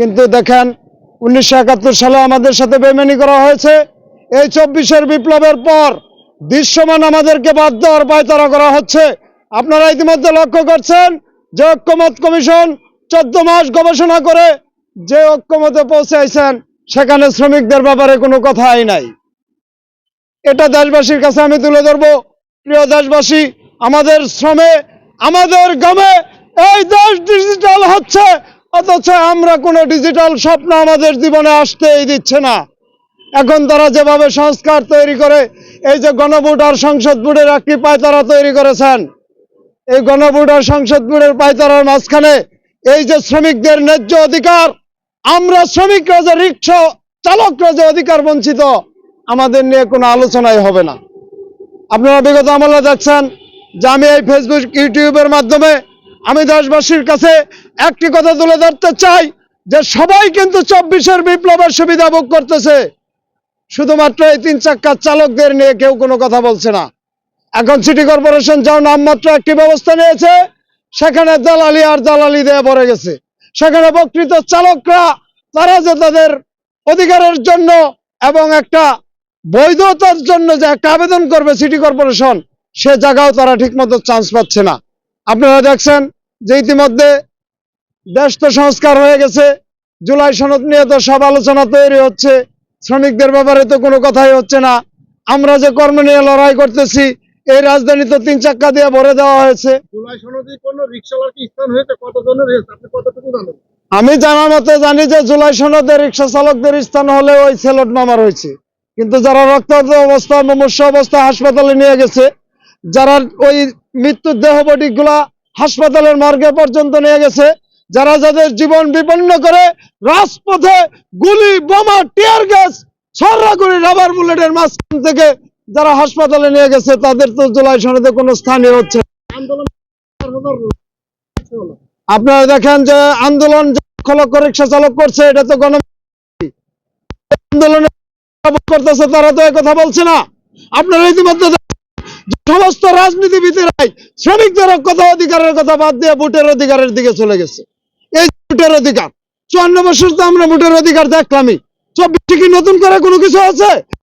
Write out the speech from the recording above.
কিন্তু দেখেন, উনিশশো একাত্তর সালে আমাদের সাথে বেমানি করা হয়েছে। এই চব্বিশের বিপ্লবের পর দৃশ্যমান আমাদেরকে বাদ দেওয়ার পায়তারা করা হচ্ছে। আপনারা ইতিমধ্যে লক্ষ্য করছেন যে ঐক্যমত কমিশন চোদ্দ মাস গবেষণা করে যে ঐক্যমতে পৌঁছাইছেন, সেখানে শ্রমিকদের ব্যাপারে কোনো কথাই নাই। এটা দেশবাসীর কাছে আমি তুলে ধরবো। প্রিয় দেশবাসী, আমাদের শ্রমে, আমাদের গ্রামে এই দেশ ডিজিটাল হচ্ছে। অথচ আমরা কোনো ডিজিটাল স্বপ্ন আমাদের জীবনে আসতেই দিচ্ছে না। এখন তারা যেভাবে সংস্কার তৈরি করে, এই যে গণভোট আর সংসদ ভোটের একটি পায়তারা তৈরি করেছেন, এই গণভোট আর সংসদ ভোটের পায়তারার মাঝখানে এই যে শ্রমিকদের ন্যায্য অধিকার, আমরা শ্রমিকরা যে রিক্সা চালকরা যে অধিকার বঞ্চিত, আমাদের নিয়ে কোনো আলোচনাই হবে না। আপনারা বিগত আমলে দেখছেন যে আমি এই ফেসবুক ইউটিউবের মাধ্যমে আমি দেশবাসীর কাছে একটি কথা তুলে ধরতে চাই যে সবাই কিন্তু চব্বিশের বিপ্লবের সুবিধা ভোগ করতেছে। শুধুমাত্র এই তিন চাক্কার চালকদের নিয়ে কেউ কোনো কথা বলছে না। এখন সিটি কর্পোরেশন যাও নামমাত্র একটি ব্যবস্থা নিয়েছে, সেখানে দালালি আর দালালি দেয়া পড়ে গেছে। সেখানে প্রকৃত চালকরা, তারা যে তাদের অধিকারের জন্য এবং একটা বৈধতার জন্য যে একটা আবেদন করবে সিটি কর্পোরেশন, সে জায়গাও তারা ঠিকমতো চান্স পাচ্ছে না। আপনারা দেখছেন যে ইতিমধ্যে দেশ তো সংস্কার হয়ে গেছে। জুলাই সনদ নিয়ে তো সব আলোচনা তৈরি হচ্ছে। শ্রমিকদের ব্যাপারে তো কোনো কথাই হচ্ছে না। আমরা যে কর্ম নিয়ে লড়াই করতেছি এই রাজধানী তো তিন চাক্কা দিয়ে ভরে দেওয়া হয়েছে। আমি জানা মতে জানি যে জুলাই সনদে রিক্সা চালকদের স্থান হলে ওই সেলট মামার হয়েছে কিন্তু যারা রক্তাক্ত অবস্থা মুমূর্ষ অবস্থা হাসপাতালে নিয়ে গেছে যারা ওই মৃত্যুর দেহগুলা হাসপাতালের মর্গে পর্যন্ত নিয়ে গেছে যারা যাদের জীবন বিপন্ন করে রাজপথে গুলি বোমা টিয়ার গ্যাস ছড়াগুড়ি রাবার বুলেটের মাঝখান থেকে যারা হাসপাতালে নিয়ে গেছে তাদের তো জুলাই সনদে কোনো স্থানই হচ্ছে। আপনারা দেখেন যে আন্দোলন লক্ষ রিক্সা চালক করছে এটা তো গণ আন্দোলনে করতেছে তারা তো কথা বলছে না আপনারা ইতিমধ্যে সমস্ত রাজনীতিবিদেরাই শ্রমিকদের কথা অধিকারের কথা বাদ দিয়ে ভোটের অধিকারের দিকে চলে গেছে। এই ভোটের অধিকার, চুয়ান্ন বছর তো আমরা ভোটের অধিকার দেখলামই। চব্বিশে কি নতুন করে কোনো কিছু আছে?